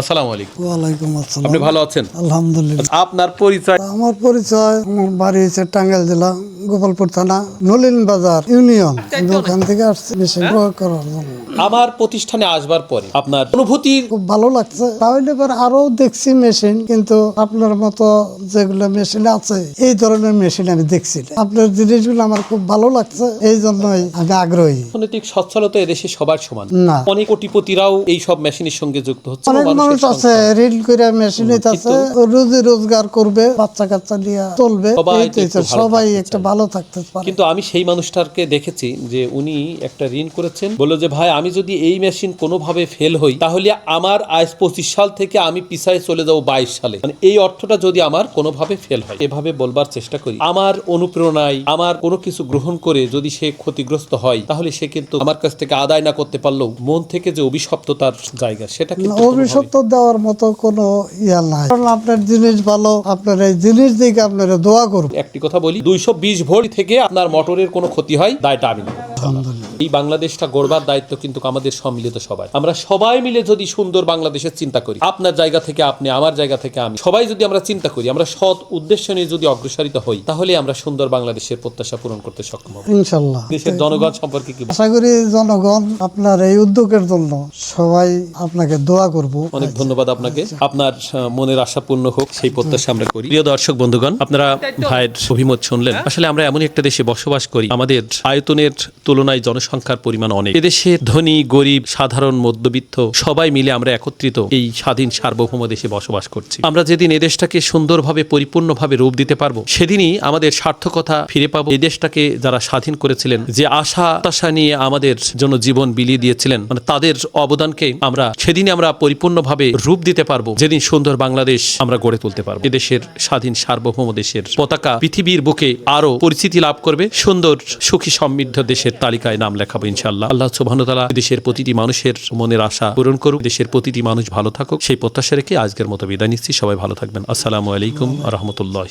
আসসালামু আলাইকুম। ওয়ালাইকুম আসসালাম। আপনি ভালো আছেন? আলহামদুলিল্লাহ। আপনার পরিচয়? আমার পরিচয় আমার বাড়ি হচ্ছে টাঙ্গাইল জেলা। গোপালপুর থানা নলিন বাজার ইউনিয়ন। ওখান থেকে আসছি মেশিন প্রয়োগ করার জন্য। আমার প্রতিষ্ঠানে আসবার পরে আপনার অনুভূতি? খুব ভালো লাগছে। তাহলে এবার আরও দেখছি মেশিন কিন্তু আপনার মতো যেগুলো মেশিন আছে এই ধরনের মেশিন আমি দেখছি না। আপনার জিনিসগুলো আমার খুব ভালো লাগছে এই জন্যই আমি আগ্রহী। অর্থনৈতিক সচ্ছলতা এদেশে সবার সমান। না। অনেক কোটিপতিরাও এই সব মেশিনের সঙ্গে যুক্ত হচ্ছে অনেক মানুষের মানুষ আছে সংখ্যা- ঋণ করে মেশিন আছে রুজি রোজগার করবে বাচ্চা কাচ্চা নিয়ে চলবে সবাই এই তো একটু ভালো সবাই থাকতে একটা চায়। ভালো থাকতে পারে। কিন্তু আমি সেই মানুষটাকে দেখেছি যে উনি একটা ঋণ করেছেন। বলল যে ভাই আমি যদি এই মেশিন কোনোভাবে ফেল হই তাহলে আমার আজ পঁচিশ সাল থেকে আমি পিছায় চলে যাব বাইশ সালে। মানে এই অর্থটা যদি আমার কোনোভাবে ফেল হয় এভাবে বলবার চেষ্টা করি। আমার অনুপ্রেরণায় আমার কোনো কিছু গ্রহণ করে যদি সে ক্ষতিগ্রস্ত হয় তাহলে সে কিন্তু আমার কাছ থেকে আদায় না করতে পারলেও মন থেকে যে অভিশপ্ততার জায়গা সেটা কিন্তু অভিশপ্ত দেওয়ার মতো কোনো ইয়া নাই। কারণ আপনার জিনিস ভালো আপনার এই জিনিস দিকে আপনারা দোয়া করুন। একটি কথা বলি দুইশো বিশ ভোল্ট থেকে আপনার মোটরের কোনো ক্ষতি হয় দায়টা আমি নেব। এই বাংলাদেশটা গড়বার দায়িত্ব কিন্তু আমাদের সম্মিলিত সবাই। আমরা সবাই মিলে যদি সুন্দর বাংলাদেশের চিন্তা করি আপনার জায়গা থেকে আপনি আমার জায়গা থেকে আমি সবাই যদি আমরা চিন্তা করি আমরা সৎ উদ্দেশ্য নিয়ে যদি অগ্রসরিত হই তাহলে আমরা সুন্দর বাংলাদেশের প্রত্যাশা পূরণ করতে সক্ষম হব। দেশের জনগণ সম্পর্কে কি আশা করি জনগণ আপনার এই উদ্যোগের জন্য সবাই আপনাকে দোয়া করব। অনেক ধন্যবাদ আপনাকে। আপনার মনের আশা পূর্ণ হোক সেই প্রত্যাশা আমরা করি। প্রিয় দর্শক বন্ধুগণ আপনারা ভাইয়ের অভিমত শুনলেন। আসলে আমরা এমন একটা দেশে বসবাস করি আমাদের আয়তনের তুলনায় জনসংখ্যার পরিমাণ অনেক। এদেশে ধনী, গরিব, সাধারণ, মধ্যবিত্ত সবাই মিলে আমরা একত্রিত এই স্বাধীন সার্বভৌম দেশে বসবাস করছি। আমরা যেদিন এদেশটাকে সুন্দরভাবে, পরিপূর্ণভাবে রূপ দিতে পারব, সেদিনই আমাদের সার্থকতা ফিরে পাবো। এই দেশটাকে যারা স্বাধীন করেছিলেন, যে আশা আশা নিয়ে আমাদের জন্য জীবন বিলিয়ে দিয়েছিলেন মানে তাদের অবদানকে আমরা সেদিনই আমরা পরিপূর্ণভাবে রূপ দিতে পারব। যেদিন সুন্দর বাংলাদেশ আমরা গড়ে তুলতে পারব। এদেশের স্বাধীন সার্বভৌম দেশের পতাকা পৃথিবীর বুকে আরও পরিচিতি লাভ করবে। সুন্দর, সুখী সমৃদ্ধ দেশের তালিকায় নাম লেখাবো ইনশাল্লাহ আল্লাহ সুবাহতালা দেশের প্রতিটি মানুষের মনের আশা পূরণ করুক, দেশের প্রতিটি মানুষ ভালো থাকুক। সেই প্রত্যাশা রেখে আজকের মতো বিদায় নিচ্ছি। সবাই ভালো থাকবেন। আসসালামু আলাইকুম রহমতুল্লাহ